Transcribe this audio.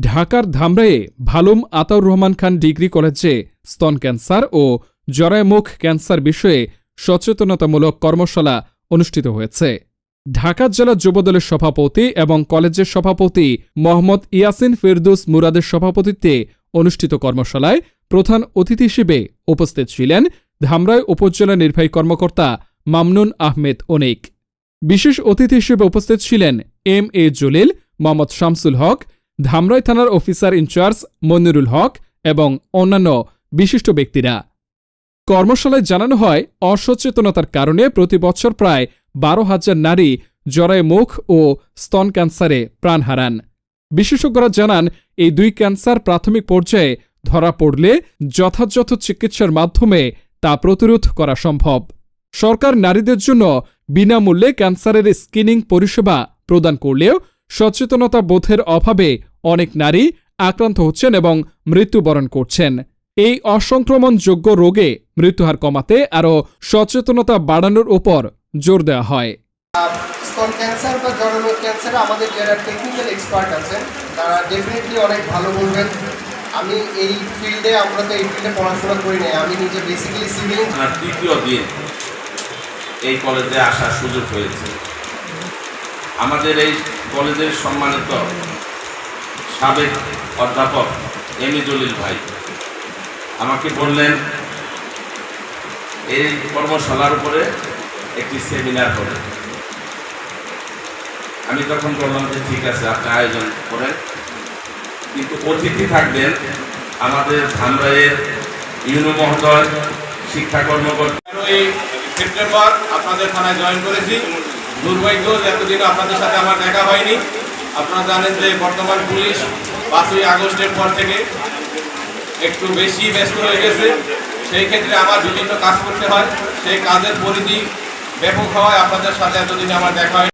ঢাকার ভালুম আতাউর রহমান খান ডিগ্রি কলেজে স্তন ক্যান্সার ও জরায়ুমুখ ক্যান্সার বিষয়ে সচেতনতামূলক কর্মশালা অনুষ্ঠিত হয়েছে। ঢাকা জেলা যুবদলের সভাপতি এবং কলেজের সভাপতি মোহাম্মদ ইয়াসিন ফিরদুস মুরাদের সভাপতিত্বে অনুষ্ঠিত কর্মশালায় প্রধান অতিথি হিসেবে উপস্থিত ছিলেন ধামরাই উপজেলা নির্বাহী কর্মকর্তা মামনুন আহমেদ অনিক। বিশেষ অতিথি হিসেবে উপস্থিত ছিলেন এম এ জলিল, মোহাম্মদ শামসুল হক ধামরাই থানার অফিসার ইনচার্জ মনিরুল হক এবং অন্যান্য বিশিষ্ট ব্যক্তিরা। কর্মশালায় জানানো হয়, অসচেতনতার কারণে প্রতি বছর প্রায় বারো হাজার নারী জরায় মুখ ও স্তন ক্যান্সারে প্রাণ হারান। বিশেষজ্ঞরা জানান, এই দুই ক্যান্সার প্রাথমিক পর্যায়ে ধরা পড়লে যথাযথ চিকিৎসার মাধ্যমে তা প্রতিরোধ করা সম্ভব। সরকার নারীদের জন্য বিনামূল্যে ক্যান্সারের স্ক্রিনিং পরিষেবা প্রদান করলেও সচেতনতা বোধের অভাবে অনেক নারী আক্রান্ত হচ্ছেন এবং মৃত্যুবরণ করছেন। এই অসংক্রমণযোগ্য রোগে মৃত্যুহার কমাতে আরও সচেতনতা বাড়ানোর উপর জোর দেওয়া হয়। স্তন ক্যান্সার বা জরায়ু ক্যান্সারে আমাদের যারা টেকনিক্যাল এক্সপার্ট আছেন তারা ডেফিনেটলি অনেক ভালো বলবেন। আমি এই ফিল্ডে আমরা তো এই ফিল্ডে পড়াশোনা করি নাই। আমি নিজে বেসিক্যালি সিভিল আর তৃতীয় দিন এই কলেজে আসার সুযোগ হয়েছে। আমাদের এই কলেজের সম্মানিত সাবেক অধ্যাপক এম জলিল ভাই। আমাকে বললেন, এই কর্মশালার উপরে একটি সেমিনার হবে। আমি তখন বললাম যে, ঠিক আছে, আপনি আয়োজন করেন। কিন্তু অতিথি থাকবেন আমাদের ধামরাইয়ের ইউনো মহোদয়, শিক্ষা কর্মকর্তা। সেপ্টেম্বর আপনাদের থানায় জয়েন করেছি। দুর্ভাগ্য এতদিন আপনাদের সাথে আমার দেখা হয়নি। আপনারা জানেন যে বর্তমান পুলিশ পাঁচই আগস্টের পর থেকে একটু বেশি ব্যস্ত হয়ে গেছে। সেই ক্ষেত্রে আমার বিভিন্ন কাজ করতে হয়। সেই কাজের পরিধি ব্যাপক হওয়ায় আপনাদের সাথে এতদিন আমার দেখা হয়